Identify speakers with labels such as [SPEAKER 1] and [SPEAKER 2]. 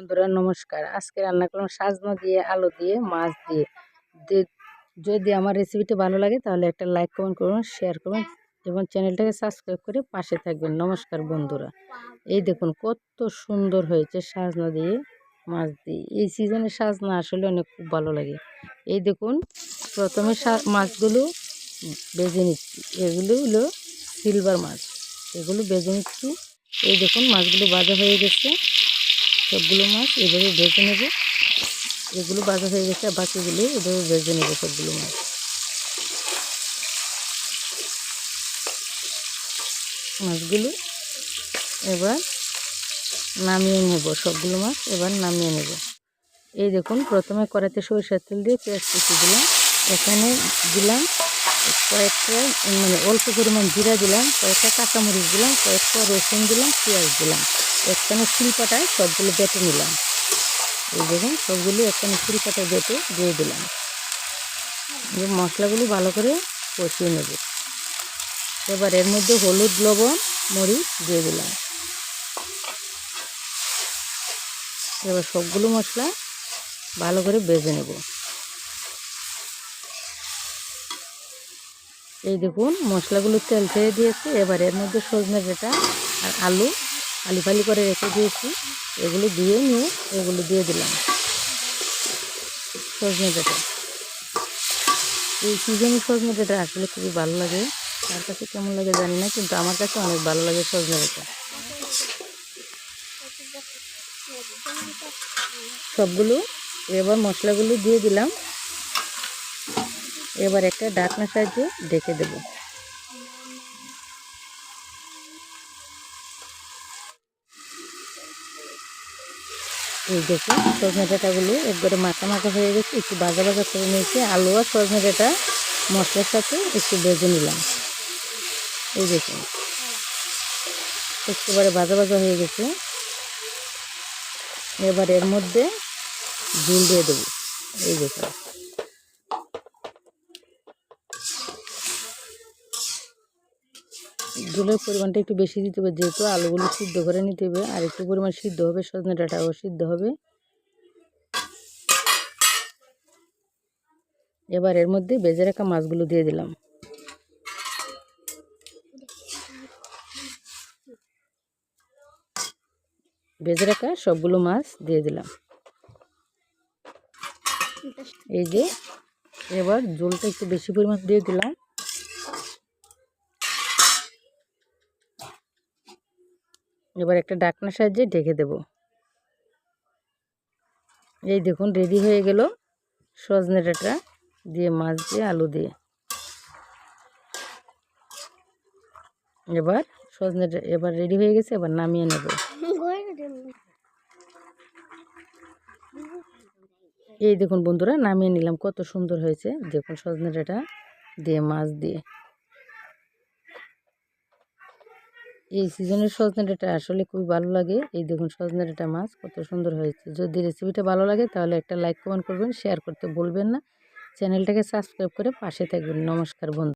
[SPEAKER 1] বন্ধুরা, নমস্কার। আজকে রান্না করলাম সাজনা দিয়ে, আলু দিয়ে, মাছ দিয়ে। যদি আমার রেসিপিটা ভালো লাগে, তাহলে একটা লাইক কমেন্ট করুন শেয়ার করুন এবং চ্যানেলটাকে সাবস্ক্রাইব করে পাশে থাকবেন। নমস্কার বন্ধুরা। এই দেখুন কত সুন্দর হয়েছে সাজনা দিয়ে, মাছ দিয়ে। এই সিজনে সাজনা আসলে অনেক খুব ভালো লাগে। এই দেখুন, প্রথমে মাছগুলো বেজে নিচ্ছি। এগুলো হলো সিলভার মাছ। এগুলো বেজে নিচ্ছি। এই দেখুন মাছগুলো ভাজা হয়ে গেছে। সবগুলো মাছ এভাবে ভেজে নেব। এগুলো ভাজা হয়ে গেছে, আর বাকিগুলো এভাবে ভেজে নেব সবগুলো মাছ। মাছগুলো এবার নামিয়ে নেব, সবগুলো মাছ এবার নামিয়ে নেব। এই দেখুন, প্রথমে কড়াইতে সরিষার তেল দিয়ে পেঁয়াজ কুচি দিলাম। এখানে দিলাম কয়েকটা মানে অল্প পরিমাণ জিরা দিলাম, কয়েকটা কাঁচামরিচ দিলাম, কয়েকটা রসুন দিলাম, পেঁয়াজ দিলাম। একখানে শিলপাটায় সবগুলো বেটে নিলাম। এই দেখুন, সবগুলো একখানে শিলপাটায় বেটে দিয়ে দিলাম। মশলাগুলো ভালো করে কষিয়ে নেব। এবার এর মধ্যে হলুদ, লবণ, মরিচ দিয়ে দিলাম। এবার সবগুলো মশলা ভালো করে বেজে নেব। এই দেখুন, মশলাগুলো তেল ছেড়ে দিয়েছি। এবার এর মধ্যে সজনে ডাঁটা আর আলু আলু ফালি করে রেখে দিয়েছি। এগুলো দিয়ে নিয়ে এগুলো দিয়ে দিলাম। সজনে ডাঁটা এই সিজনে সজনে ডাঁটা আসলে খুবই ভালো লাগে। তার কাছে কেমন লাগে জানি না, কিন্তু আমার কাছে অনেক ভালো লাগে সজনে ডাঁটা সবগুলো এবার মশলাগুলো দিয়ে দিলাম। এবার একটা ডাকনা সাহায্যে ডেকে দেব। এই দেখুন, সজনে ডাঁটাগুলো একবারে মাখা মাখা হয়ে গেছে, একটু বাজা ভাজা করে নিয়েছি। আলু আর সজনে ডাঁটা মশলার সাথে একটু বেজে নিলাম। এই দেখুন একেবারে বাজা ভাজা হয়ে গেছে। এবার এর মধ্যে ঝুল দিয়ে দেবো। এই দেখুন। ঝোলের পরিমাণটা একটু বেশি দিতে হবে, যেহেতু আলুগুলো সিদ্ধ করে নিতে হবে, আর একটু পরিমাণ সিদ্ধ হবে, সজনে ডাঁটাও সিদ্ধ হবে। এবার এর মধ্যে বেজে রাখা মাছগুলো দিয়ে দিলাম। বেজে রাখা সবগুলো মাছ দিয়ে দিলাম। এই যে, এবার জলটা একটু বেশি পরিমাণ দিয়ে দিলাম। এবার একটা ডাকনার সাহায্যে ঢেকে দেব। এই দেখুন রেডি হয়ে গেল সজনে ডাঁটা দিয়ে, মাছ দিয়ে, আলু দিয়ে। এবার সজনে এবার রেডি হয়ে গেছে, এবার নামিয়ে নেব। এই দেখুন বন্ধুরা, নামিয়ে নিলাম। কত সুন্দর হয়েছে। দেখুন সজনে ডাঁটা দিয়ে, মাছ দিয়ে। এই সিজনের সজনে ডাঁটা আসলে খুবই ভালো লাগে। এই দেখুন সজনে ডাঁটা মাছ, কত সুন্দর হয়েছে। যদি রেসিপিটা ভালো লাগে, তাহলে একটা লাইক কমেন্ট করবেন শেয়ার করতে বলবেন না। চ্যানেলটাকে সাবস্ক্রাইব করে পাশে থাকবেন। নমস্কার বন্ধু।